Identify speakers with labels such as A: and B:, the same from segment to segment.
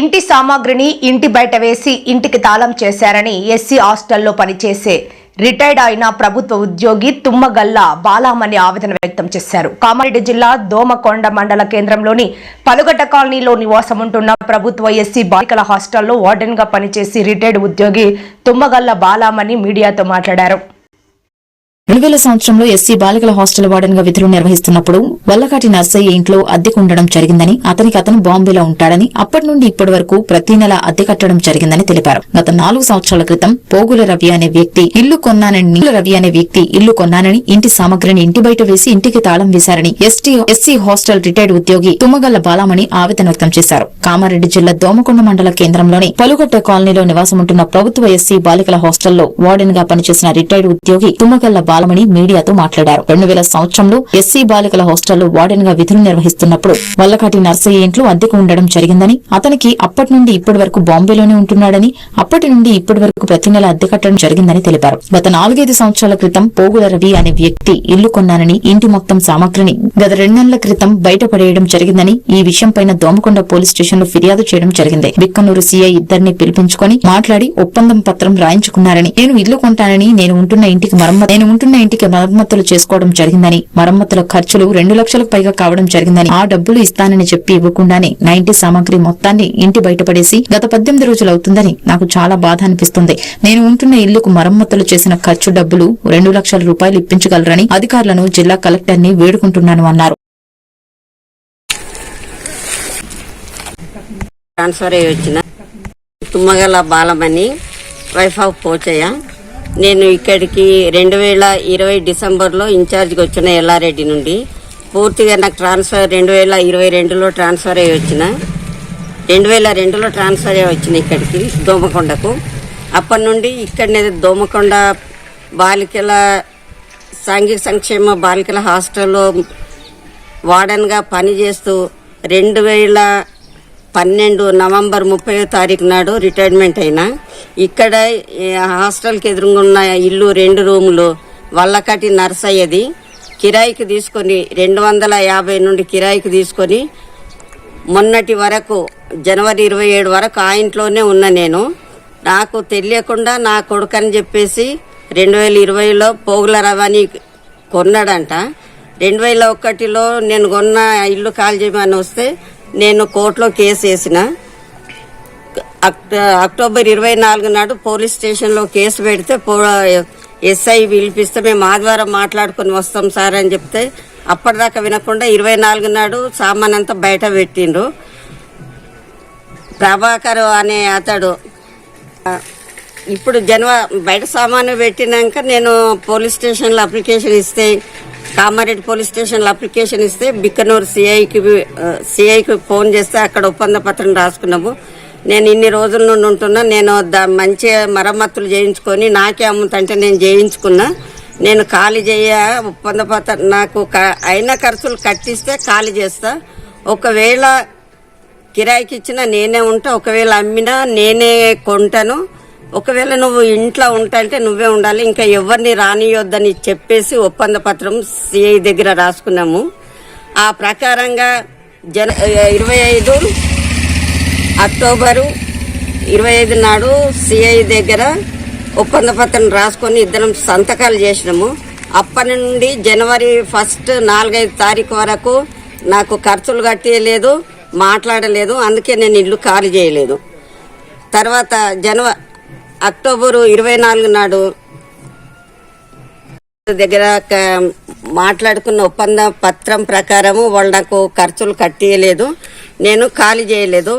A: ఇంటి సామాగ్రిని ఇంటి బయట వేసి ఇంటికి తాళం చేశారని ఎస్సీ హాస్టల్లో పనిచేసే రిటైర్డ్ అయిన ప్రభుత్వ ఉద్యోగి తుమ్మగల్ల బాలామణి ఆవేదన వ్యక్తం చేశారు. కామారెడ్డి జిల్లా దోమకొండ మండల కేంద్రంలోని పలుగట్ట కాలనీలో నివాసం ఉంటున్న ప్రభుత్వ ఎస్సీ బాలికల హాస్టల్లో వార్డెన్గా పనిచేసి రిటైర్డ్ ఉద్యోగి తుమ్మగల్ల బాలామణి మీడియాతో మాట్లాడారు.
B: రెండు వేల సంవత్సరంలో ఎస్సీ బాలికల హాస్టల్ వార్డెన్గా విధులు నిర్వహిస్తున్నప్పుడు వల్లకాటి నర్సయ్య ఇంట్లో అద్దెకుండడం జరిగిందని అతనికి అతను బాంబేలో ఉంటాడని అప్పటి నుండి ఇప్పటి వరకు ప్రతి నెల అద్దె కట్టడం జరిగిందని తెలిపారు. గత నాలుగు సంవత్సరాల క్రితం పోగుల రవి అనే వ్యక్తి ఇల్లు కొన్నానని రవి అనే వ్యక్తి ఇల్లు కొన్నానని ఇంటి సామగ్రిని ఇంటి బయట వేసి ఇంటికి తాళం వేశారని ఎస్టీ ఎస్సీ హాస్టల్ రిటైర్డ్ ఉద్యోగి తుమ్మగల్ల బాలామణి ఆవేదన వ్యక్తం చేశారు. కామారెడ్డి జిల్లా దోమకొండ మండల కేంద్రంలోని పలుగొట్ట కాలనీలో నివాసం ఉంటున్న ప్రభుత్వ ఎస్సీ బాలికల హాస్టల్లో వార్డెన్గా పనిచేసిన రిటైర్డ్ ఉద్యోగి తుమ్మగల్ల బాలమణి మీడియాతో మాట్లాడారు. రెండు వేల సంవత్సరంలో ఎస్సీ బాలికల హాస్టల్లో వార్డెన్గా విధులు నిర్వహిస్తున్నప్పుడు వల్లకాటి నర్సయ్య ఇంట్లో అద్దెకు ఉండడం జరిగిందని అతనికి అప్పటి నుండి ఇప్పటి వరకు బాంబేలోనే ఉంటున్నాడని అప్పటి నుండి ఇప్పటి వరకు ప్రతి నెల అద్దె కట్టడం జరిగిందని తెలిపారు. గత నాలుగైదు సంవత్సరాల క్రితం పోగుల రవి అనే వ్యక్తి ఇల్లు కొన్నానని ఇంటి మొత్తం సామాగ్రిని గత రెండు నెలల క్రితం బయటపడేయడం జరిగిందని ఈ విషయంపైన దోమకొండ పోలీస్ స్టేషన్లో ఫిర్యాదు చేయడం జరిగింది. బిక్కనూరు సీఐ ఇద్దరిని పిలిపించుకొని మాట్లాడి ఒప్పందం పత్రం రాయించుకున్నారని నేను ఇల్లు కొంటానని నేను ఉంటున్న ఇంటికి మరమ్మతు నేను ఉంటున్న ఇంటికి మరమ్మతులు చేసుకోవడం జరిగిందని మరమ్మతుల ఖర్చులు రెండు లక్షలకు పైగా కావడం జరిగిందని ఆ డబ్బులు ఇస్తానని చెప్పి ఇవ్వకుండానే నా ఇంటి సామాగ్రి మొత్తాన్ని ఇంటి బయటపడేసి గత పద్దెనిమిది రోజులు అవుతుందని నాకు చాలా బాధ అనిపిస్తుంది. నేను ఉంటున్న ఇల్లుకు మరమ్మతులు చేసిన ఖర్చు డబ్బులు రెండు లక్షల రూపాయలు ఇప్పించగలరని అధికారులను జిల్లా కలెక్టర్ని వేడుకుంటున్నాను అన్నారు.
C: ట్రాన్స్ఫర్ అయ్యి వచ్చిన తుమ్మగల బాలమణి వైఫ్ ఆఫ్ పోచయ్య. నేను ఇక్కడికి రెండు వేల ఇరవై డిసెంబర్లో ఇన్ఛార్జ్కి వచ్చిన ఎల్లారెడ్డి నుండి. పూర్తిగా నాకు ట్రాన్స్ఫర్ రెండు వేల ఇరవై రెండులో ట్రాన్స్ఫర్ అయ్యి వచ్చిన. రెండు వేల రెండులో ట్రాన్స్ఫర్ అయ్యి వచ్చిన ఇక్కడికి దోమకొండకు. అప్పటి నుండి ఇక్కడనే దోమకొండ బాలికల సాంఘిక సంక్షేమ బాలికల హాస్టల్లో వార్డెన్గా పనిచేస్తూ రెండు వేల పన్నెండు నవంబర్ ముప్పై తారీఖు నాడు రిటైర్మెంట్ అయినా. ఇక్కడ హాస్టల్కి ఎదురుగున్న ఇల్లు రెండు రూములు. వల్లకటి నర్సయ్యది. కిరాయికి తీసుకొని రెండు వందల యాభై నుండి కిరాయికి తీసుకొని మొన్నటి వరకు జనవరి ఇరవై ఏడు వరకు ఆ ఇంట్లోనే ఉన్న నేను. నాకు తెలియకుండా నా కొడుకని చెప్పేసి రెండు వేల ఇరవైలో పోగుల రవాణి కొన్నాడంట. రెండు వేల ఒకటిలో నేను కొన్న ఇల్లు కాల్ చేయమని వస్తే నేను కోర్టులో కేసు వేసిన. అక్టోబర్ ఇరవై నాలుగు నాడు పోలీస్ స్టేషన్లో కేసు పెడితే పో ఎస్ఐ పిలిపిస్తే మేము ఆదివారం మాట్లాడుకొని వస్తాం సార్ అని చెప్తే అప్పటిదాకా వినకుండా ఇరవై నాలుగు నాడు సామాన్ అంతా బయట పెట్టిండ్రు. ప్రభాకర్ అనే అతడు ఇప్పుడు జనవ బయట సామాను పెట్టినాక నేను పోలీస్ స్టేషన్లో అప్లికేషన్ ఇస్తే కామారెడ్డి పోలీస్ స్టేషన్లో అప్లికేషన్ ఇస్తే బిక్కనూరు సిఐకి సిఐకి ఫోన్ చేస్తే అక్కడ ఒప్పంద పత్రం రాసుకున్నాము. నేను ఇన్ని రోజుల నుండి ఉంటున్నా. నేను దా మంచి మరమ్మతులు చేయించుకొని నాకే అమ్ముతంటే నేను చేయించుకున్నా. నేను ఖాళీ చేయ ఒప్పంద పత్రం నాకు అయిన ఖర్చులు కట్టిస్తే ఖాళీ చేస్తా. ఒకవేళ కిరాయికి ఇచ్చిన నేనే ఉంటా. ఒకవేళ అమ్మినా నేనే కొంటాను. ఒకవేళ నువ్వు ఇంట్లో ఉంటాంటే నువ్వే ఉండాలి. ఇంకా ఎవరిని రానియొద్దని చెప్పేసి ఒప్పంద పత్రం సిఐ దగ్గర రాసుకున్నాము. ఆ ప్రకారంగా జన ఇరవై ఐదు అక్టోబరు ఇరవై ఐదు నాడు సిఐ దగ్గర ఒప్పంద పత్రం రాసుకొని ఇద్దరం సంతకాలు చేసినాము. అప్పటి నుండి జనవరి ఫస్ట్ నాలుగైదు తారీఖు వరకు నాకు ఖర్చులు కట్టేయలేదు మాట్లాడలేదు. అందుకే నేను ఇల్లు ఖాళీ చేయలేదు. తర్వాత జనవ అక్టోబరు ఇరవై నాలుగు నాడు దగ్గర మాట్లాడుకున్న ఒప్పంద పత్రం ప్రకారము వాళ్ళు నాకు ఖర్చులు కట్టేయలేదు. నేను ఖాళీ చేయలేదు.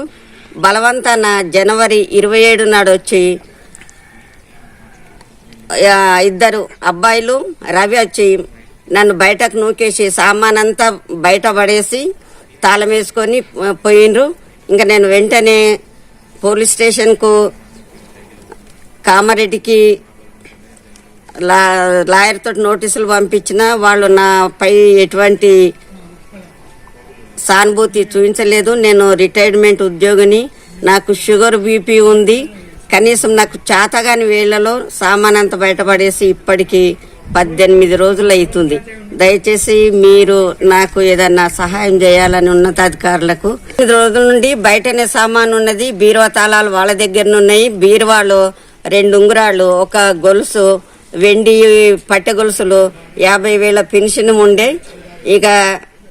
C: బలవంతాన జనవరి ఇరవై ఏడు నాడు వచ్చి ఇద్దరు అబ్బాయిలు రవి వచ్చి నన్ను బయటకు నూకేసి సామానంతా బయట పడేసి తాళం వేసుకొని పోయిండ్రు. ఇంకా నేను వెంటనే పోలీస్ స్టేషన్కు కామారెడ్డికి లా లాయర్ తోటి నోటీసులు పంపించిన వాళ్ళు నాపై ఎటువంటి సానుభూతి చూపించలేదు. నేను రిటైర్మెంట్ ఉద్యోగిని. నాకు షుగర్ బీపీ ఉంది. కనీసం నాకు చేతగాని వేళ్ళలో సామానంత బయటపడేసి ఇప్పటికీ పద్దెనిమిది రోజులు అవుతుంది దయచేసి మీరు నాకు ఏదన్నా సహాయం చేయాలని ఉన్నతాధికారులకు. ఐదు రోజుల నుండి బయటనే సామాన్ ఉన్నది బీరువా తాళాలు వాళ్ళ దగ్గర ఉన్నాయి బీరువాలో రెండు ఉంగరాళ్ళు ఒక గొలుసు వెండి పట్టె గొలుసులు యాభై వేల పెన్షన్ ఉండే. ఇక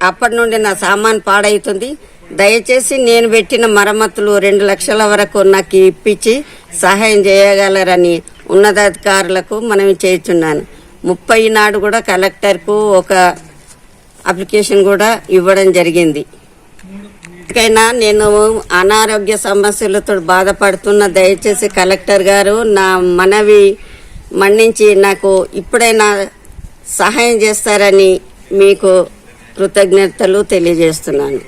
C: అప్పటి నుండి నా సామాన్ పాడైతుంది. దయచేసి నేను పెట్టిన మరమ్మతులు రెండు లక్షల వరకు నాకు ఇప్పించి సహాయం చేయగలరని ఉన్నతాధికారులకు మనం చేస్తున్నాను. ముప్పై నాడు కూడా కలెక్టర్కు ఒక అప్లికేషన్ కూడా ఇవ్వడం జరిగింది. ఇకైనా నేను అనారోగ్య సమస్యలతో బాధపడుతున్న దయచేసి కలెక్టర్ గారు నా మనవి మన్నించి నాకు ఇప్పుడైనా సహాయం చేస్తారని మీకు కృతజ్ఞతలు తెలియజేస్తున్నాను.